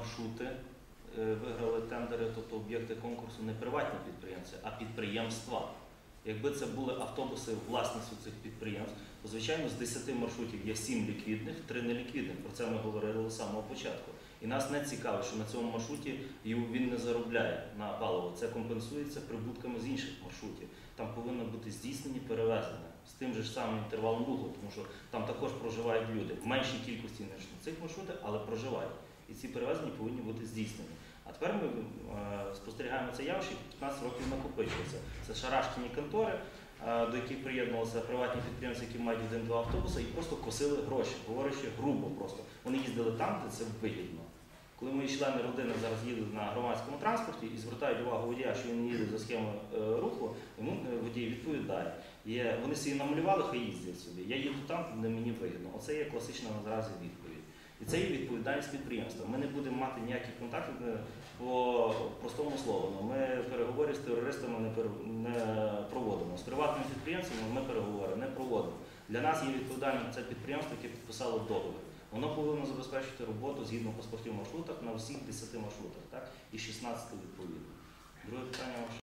маршрути е, виграли тендери, тобто об'єкти конкурсу не приватні підприємці, а підприємства. Якби це були автобуси власністю цих підприємств, то звичайно з 10 маршрутів є 7 ліквідних, 3 неліквідних. Про це ми говорили з самого початку. І нас не цікаво, що на цьому маршруті він не заробляє на паливо. Це компенсується прибутками з інших маршрутів. Там повинно бути здійснені перевезення з тим же ж самим інтервалом руху, тому що там також проживають люди в меншій кількості ніж на цих маршрутах, але проживають. І ці перевезення повинні бути здійснені. А тепер ми е, спостерігаємо це явище, 15 років накопичується. Це шарашкіні контори, е, до яких приєднувалися приватні підприємці, які мають один-два автобуси, і просто косили гроші, говорячи грубо просто. Вони їздили там, де це вигідно. Коли мої члени родини зараз їдуть на громадському транспорті і звертають увагу водія, що він їде за схемою е, руху, йому водій відповідає. Є, вони собі намалювали, хай їздять собі. Я їду там, де мені вигідно. Оце є класична наразі відповідь. І це є відповідальність підприємства. Ми не будемо мати ніякі контакти е, по простому слову. Ну, Ми переговори з терористами не, проводимо. З приватними підприємцями ми переговори не проводимо. Для нас є відповідальним це підприємство, яке підписало договір. Воно повинно забезпечити роботу згідно паспортів маршрутах на всіх 10 маршрутах, так? І 16 відповідно. Друге питання ваше.